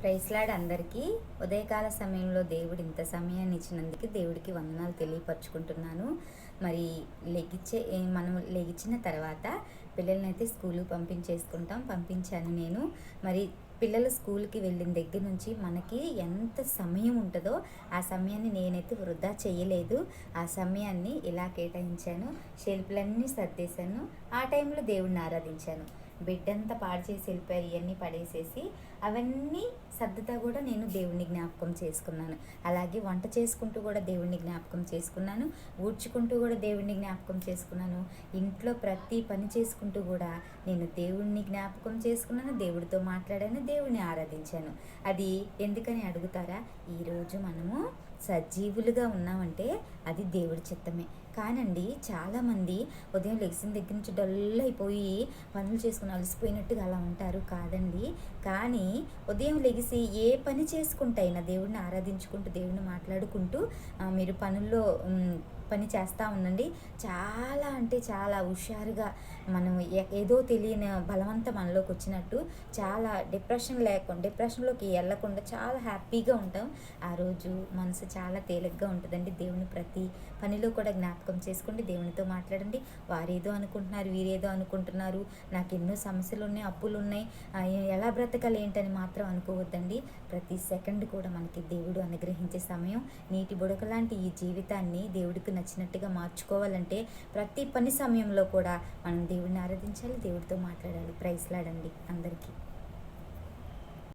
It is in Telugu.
ప్రైస్లాడ్ అందరికీ. ఉదయకాల సమయంలో దేవుడు ఇంత సమయాన్ని ఇచ్చినందుకు దేవుడికి వందనాలు తెలియపరుచుకుంటున్నాను. మరి లెగిచ్చే మనం లెగిచిన తర్వాత పిల్లల్ని అయితే స్కూల్కి పంపించేసుకుంటాం. పంపించాను నేను. మరి పిల్లలు స్కూల్కి వెళ్ళిన దగ్గర నుంచి మనకి ఎంత సమయం ఉంటుందో ఆ సమయాన్ని నేనైతే వృధా చేయలేదు. ఆ సమయాన్ని ఇలా కేటాయించాను. షెల్పులన్నీ సర్దేశాను. ఆ టైంలో దేవుడిని ఆరాధించాను. బిడ్డంతా పాడు చేసి వెళ్ళిపోయారు. ఇవన్నీ పడేసేసి అవన్నీ సర్దుతా కూడా నేను దేవుణ్ణి జ్ఞాపకం చేసుకున్నాను. అలాగే వంట చేసుకుంటూ కూడా దేవుణ్ణి జ్ఞాపకం చేసుకున్నాను. ఊడ్చుకుంటూ కూడా దేవుణ్ణి జ్ఞాపకం చేసుకున్నాను. ఇంట్లో ప్రతి పని చేసుకుంటూ కూడా నేను దేవుణ్ణి జ్ఞాపకం చేసుకున్నాను. దేవుడితో మాట్లాడాను. దేవుణ్ణి ఆరాధించాను. అది ఎందుకని అడుగుతారా? ఈరోజు మనము సజీవులుగా ఉన్నామంటే అది దేవుడి చిత్తమే. కానండి చాలామంది ఉదయం లెగిసిన దగ్గర నుంచి డల్ అయిపోయి పనులు చేసుకుని అలసిపోయినట్టుగా అలా ఉంటారు కాదండి. కానీ ఉదయం లెగిసి ఏ పని చేసుకుంటైనా దేవుడిని ఆరాధించుకుంటూ దేవుడిని మాట్లాడుకుంటూ మీరు పనుల్లో పని చేస్తూ ఉండండి. చాలా అంటే చాలా హుషారుగా మనం ఏదో తెలియని బలవంత మనలోకి వచ్చినట్టు చాలా డిప్రెషన్ లేకుండా డిప్రెషన్లోకి వెళ్ళకుండా చాలా హ్యాపీగా ఉంటాం. ఆ రోజు మనసు చాలా తేలిగ్గా ఉంటుందండి. దేవుని ప్రతి పనిలో కూడా జ్ఞాపకం చేసుకోండి. దేవునితో మాట్లాడండి. వారేదో అనుకుంటున్నారు వీరేదో అనుకుంటున్నారు. నాకు ఎన్నో సమస్యలు ఉన్నాయి అప్పులు ఉన్నాయి. ఎలా బ్రతకాలి ఏంటని మాత్రం అనుకోవద్దండి. ప్రతి సెకండ్ కూడా మనకి దేవుడు అనుగ్రహించే సమయం. నీటి బుడక లాంటి ఈ జీవితాన్ని దేవుడికి నచ్చినట్టుగా మార్చుకోవాలంటే ప్రతి పని సమయంలో కూడా మనం దేవుడిని ఆరాధించాలి దేవుడితో మాట్లాడాలి. ప్రైజ్లాడండి అందరికీ.